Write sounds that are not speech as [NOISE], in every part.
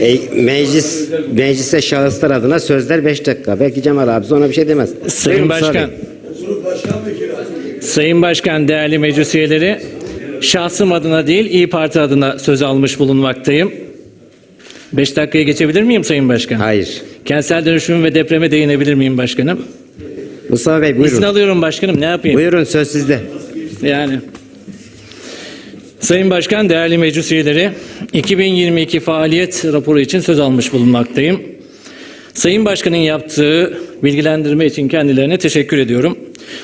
E, meclis meclise şahıslar adına sözler 5 dakika. Belki Cemal abi ona bir şey demez. Sayın Buyurun Başkan. Sayın Başkan, değerli meclis üyeleri, şahsım adına değil İyi Parti adına söz almış bulunmaktayım. Beş dakikaya geçebilir miyim Sayın Başkan? Hayır. Kentsel dönüşüm ve depreme değinebilir miyim başkanım? Mustafa Bey İzin buyurun. alıyorum başkanım ne yapayım? Buyurun söz sizde. Yani. Sayın Başkan, değerli meclis üyeleri, 2022 faaliyet raporu için söz almış bulunmaktayım. Sayın Başkan'ın yaptığı bilgilendirme için kendilerine teşekkür ediyorum.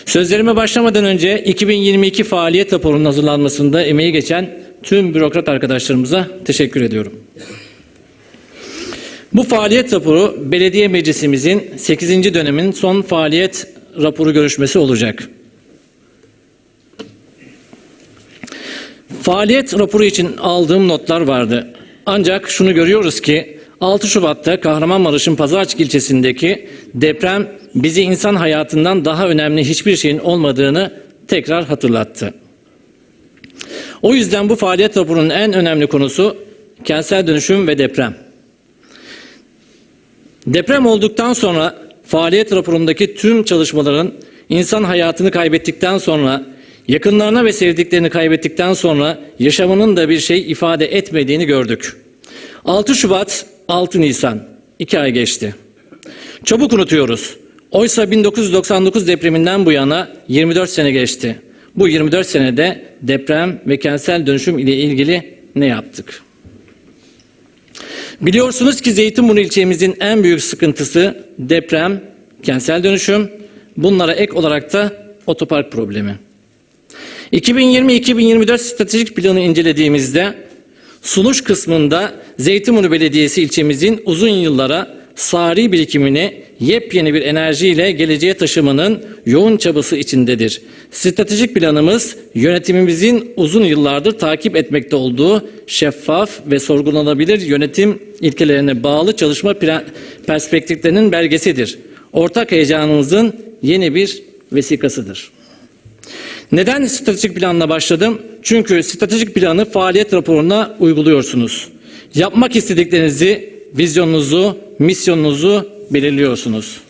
Sözlerime başlamadan önce 2022 faaliyet raporunun hazırlanmasında emeği geçen tüm bürokrat arkadaşlarımıza teşekkür ediyorum. Bu faaliyet raporu belediye meclisimizin 8. dönemin son faaliyet raporu görüşmesi olacak. Faaliyet raporu için aldığım notlar vardı. Ancak şunu görüyoruz ki 6 Şubat'ta Kahramanmaraş'ın Pazarcık ilçesindeki deprem bizi insan hayatından daha önemli hiçbir şeyin olmadığını tekrar hatırlattı. O yüzden bu faaliyet raporunun en önemli konusu kentsel dönüşüm ve deprem. Deprem olduktan sonra faaliyet raporundaki tüm çalışmaların insan hayatını kaybettikten sonra yakınlarına ve sevdiklerini kaybettikten sonra yaşamının da bir şey ifade etmediğini gördük. 6 Şubat, 6 Nisan. 2 ay geçti. Çabuk unutuyoruz. Oysa 1999 depreminden bu yana 24 sene geçti. Bu 24 senede deprem ve kentsel dönüşüm ile ilgili ne yaptık? Biliyorsunuz ki Zeytinburnu ilçemizin en büyük sıkıntısı deprem, kentsel dönüşüm, bunlara ek olarak da otopark problemi. 2020-2024 stratejik planı incelediğimizde sunuş kısmında Zeytinburnu Belediyesi ilçemizin uzun yıllara sari birikimini yepyeni bir enerjiyle geleceğe taşımanın yoğun çabası içindedir. Stratejik planımız yönetimimizin uzun yıllardır takip etmekte olduğu şeffaf ve sorgulanabilir yönetim ilkelerine bağlı çalışma perspektiflerinin belgesidir. Ortak heyecanımızın yeni bir vesikasıdır. Neden stratejik planla başladım? Çünkü stratejik planı faaliyet raporuna uyguluyorsunuz. Yapmak istediklerinizi, vizyonunuzu, misyonunuzu belirliyorsunuz.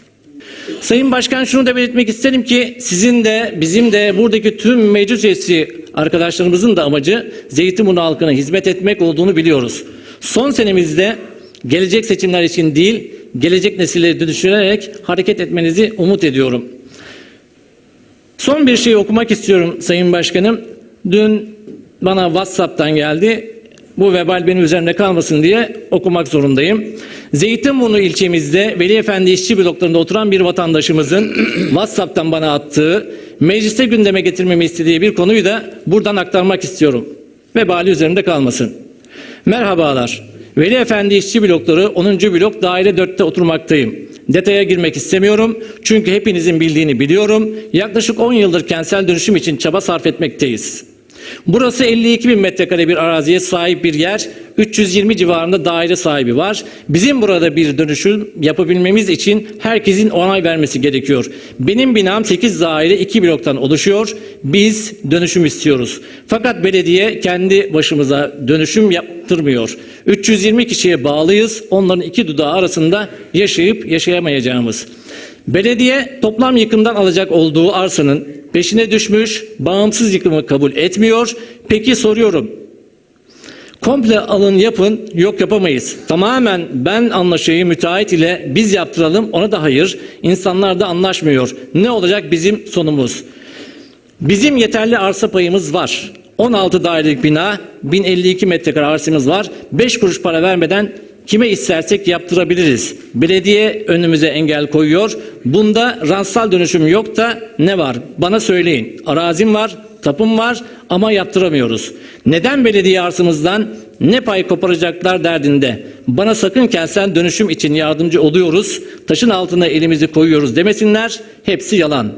Sayın Başkan şunu da belirtmek isterim ki sizin de bizim de buradaki tüm meclis üyesi arkadaşlarımızın da amacı Zeytinburnu halkına hizmet etmek olduğunu biliyoruz. Son senemizde gelecek seçimler için değil, gelecek nesilleri düşünerek hareket etmenizi umut ediyorum. Son bir şey okumak istiyorum Sayın Başkanım. Dün bana WhatsApp'tan geldi. Bu vebal benim üzerinde kalmasın diye okumak zorundayım. Zeytinburnu ilçemizde Veli Efendi işçi bloklarında oturan bir vatandaşımızın [CLEARS THROAT] WhatsApp'tan bana attığı, mecliste gündeme getirmemi istediği bir konuyu da buradan aktarmak istiyorum. Vebali üzerinde kalmasın. Merhabalar. Veli Efendi işçi blokları 10. blok daire 4'te oturmaktayım. Detaya girmek istemiyorum çünkü hepinizin bildiğini biliyorum. Yaklaşık 10 yıldır kentsel dönüşüm için çaba sarf etmekteyiz. Burası 52 bin metrekare bir araziye sahip bir yer. 320 civarında daire sahibi var. Bizim burada bir dönüşüm yapabilmemiz için herkesin onay vermesi gerekiyor. Benim binam 8 daire 2 bloktan oluşuyor. Biz dönüşüm istiyoruz. Fakat belediye kendi başımıza dönüşüm yaptırmıyor. 320 kişiye bağlıyız. Onların iki dudağı arasında yaşayıp yaşayamayacağımız. Belediye toplam yıkımdan alacak olduğu arsanın peşine düşmüş, bağımsız yıkımı kabul etmiyor. Peki soruyorum. Komple alın yapın, yok yapamayız. Tamamen ben anlaşayım müteahhit ile biz yaptıralım ona da hayır. İnsanlar da anlaşmıyor. Ne olacak bizim sonumuz? Bizim yeterli arsa payımız var. 16 dairelik bina, 1052 metrekare arsamız var. 5 kuruş para vermeden kime istersek yaptırabiliriz. Belediye önümüze engel koyuyor. Bunda rantsal dönüşüm yok da ne var? Bana söyleyin. Arazim var, tapum var ama yaptıramıyoruz. Neden belediye arsamızdan ne pay koparacaklar derdinde? Bana sakın kentsel dönüşüm için yardımcı oluyoruz, taşın altına elimizi koyuyoruz demesinler. Hepsi yalan.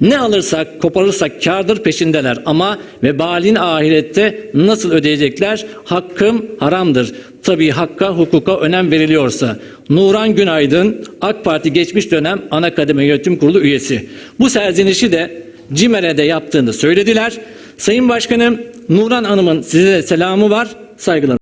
Ne alırsak koparırsak kardır peşindeler ama vebalin ahirette nasıl ödeyecekler? Hakkım haramdır. Tabii hakka hukuka önem veriliyorsa. Nuran Günaydın AK Parti geçmiş dönem ana kademe yönetim kurulu üyesi. Bu serzenişi de CİMER'e de yaptığını söylediler. Sayın Başkanım Nuran Hanım'ın size selamı var. Saygılar.